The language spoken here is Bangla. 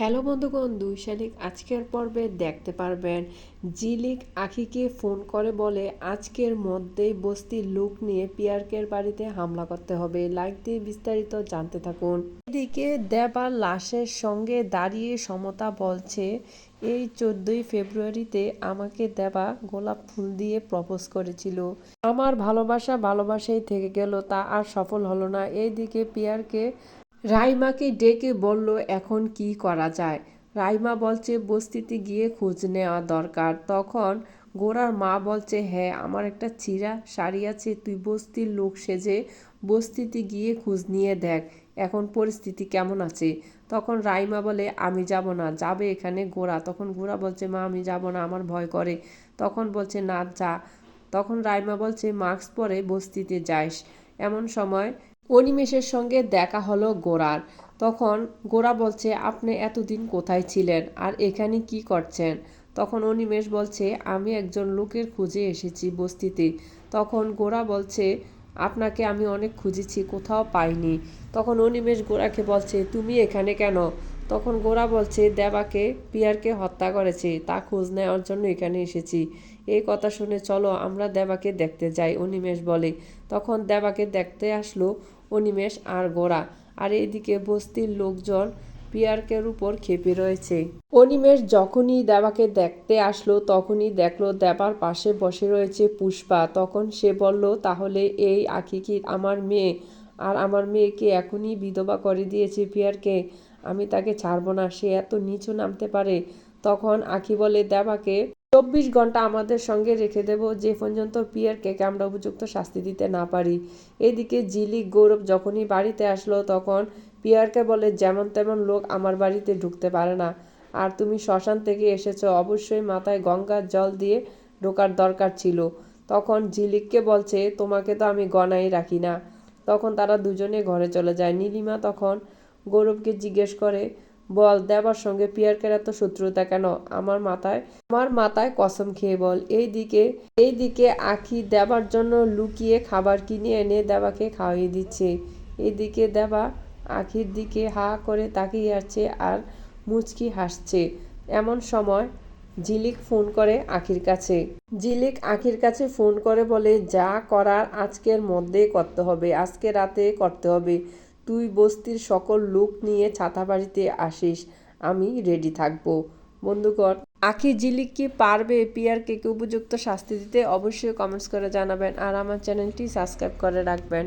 হ্যালো বন্ধুগণ দুই শালিক আজকের পর্বে দেখতে পারবেন জিলিক আখিকে ফোন করে বলে, আজকের মধ্যেই বস্তির লোক নিয়ে পিয়ারকের বাড়িতে হামলা করতে হবে। লাইক দিয়ে বিস্তারিত জানতে থাকুন। এদিকে দেবার লাশের সঙ্গে দাঁড়িয়ে সমতা বলছে, এই চোদ্দই ফেব্রুয়ারিতে আমাকে দেবা গোলাপ ফুল দিয়ে প্রপোজ করেছিল। আমার ভালোবাসা ভালোবাসাই থেকে গেল, তা আর সফল হলো না। এইদিকে পিয়ারকে রাইমাকে ডেকে বলল, এখন কি করা যায়? রাইমা বলছে, বস্তিতে গিয়ে খোঁজ নেওয়া দরকার। তখন গোরার মা বলছে হ্যাঁ আমার একটা চিরা শাড়ি আছে, তুই বস্তির লোক সেজে বস্তিতে গিয়ে খোঁজ নিয়ে দেখ, এখন পরিস্থিতি কেমন আছে? তখন রাইমা বলে, আমি যাব না, যাবে এখানে গোরা। তখন গোরা বলছে, মা, আমি যাব না, আমার ভয় করে। তখন বলছে, না, যা। তখন রাইমা বলছে, মাস্ক পরে বস্তিতে যাইস। এমন সময় অনিমেষের সঙ্গে দেখা হলো গোরার। তখন গোরা বলছে, আপনি এতদিন কোথায় ছিলেন? আর এখানে কি করছেন? তখন অনিমেষ বলছে, আমি একজন লোকের খুঁজে এসেছি বস্তিতে। তখন গোরা বলছে, আপনাকে আমি অনেক খুঁজেছি, কোথাও পাইনি। তখন অনিমেষ গোরাকে বলছে, তুমি এখানে কেন? তখন গোরা বলছে, দেবাকে, পিয়ারকে হত্যা করেছে, তা খোঁজ নেওয়ার জন্য এখানে এসেছি। এই কথা শুনে চলো, আমরা দেবাকে দেখতে যাই, অনিমেষ বলে। তখন দেবাকে দেখতে আসলো অনিমেষ আর গোরা। আর এদিকে বস্তির লোকজন পিয়ারকের উপর খেপে রয়েছে। অনিমেষ যখনই দেবাকে দেখতে আসলো, তখনই দেখল দেবার পাশে বসে রয়েছে পুষ্পা। তখন সে বলল, তাহলে এই আখি কি আমার মেয়ে। আর আমার মেয়েকে এখনই বিধবা করে দিয়েছে পিয়ারকে। আমি তাকে ছাড়বো না, সে এত নিচু নামতে পারে। তখন আখি বলে, দেবাকে চব্বিশ ঘণ্টা আমাদের সঙ্গে রেখে দেব। যে পর্যন্ত পিয়ারকে আমরা উপযুক্ত শাস্তি দিতে না পারি। এদিকে জিলিক গৌরব যখনই বাড়িতে আসলো তখন পিয়ারকে বলে, যেমন তেমন লোক আমার বাড়িতে ঢুকতে পারে না। আর তুমি শ্মশান থেকে এসেছ, অবশ্যই মাথায় গঙ্গার জল দিয়ে ঢোকার দরকার ছিল। তখন ঝিলিককে বলছে, তোমাকে তো আমি গনাই রাখি না। তখন তারা দুজনে ঘরে চলে যায়। নীলিমা তখন গৌরবকে জিজ্ঞেস করে বল দেবার সঙ্গে পিয়ারকের এত শত্রুতা কেন? আমার মাথায় আমার মাথায় কসম খেয়ে বল। এই দিকে এই দিকে আখি দেবার জন্য লুকিয়ে খাবার কিনে এনে দেবাকে খাওয়িয়ে দিচ্ছে। এদিকে দেবা আখির দিকে হা করে তাকিয়ে আছে আর মুচকি হাসছে। এমন সময় ঝিলিক ফোন করে আখির কাছে। ঝিলিক আখির কাছে ফোন করে বলে, যা করার আজকের মধ্যে করতে হবে, আজকে রাতে করতে হবে। তুই বস্তির সকল লোক নিয়ে ছাতা বাড়িতে আসিস, আমি রেডি থাকব। বন্ধুগণ, আখি জিলিক কি পারবে পিয়ারকে উপযুক্ত শাস্তি দিতে? অবশ্যই কমেন্টস করে জানাবেন আর আমার চ্যানেলটি সাবস্ক্রাইব করে রাখবেন।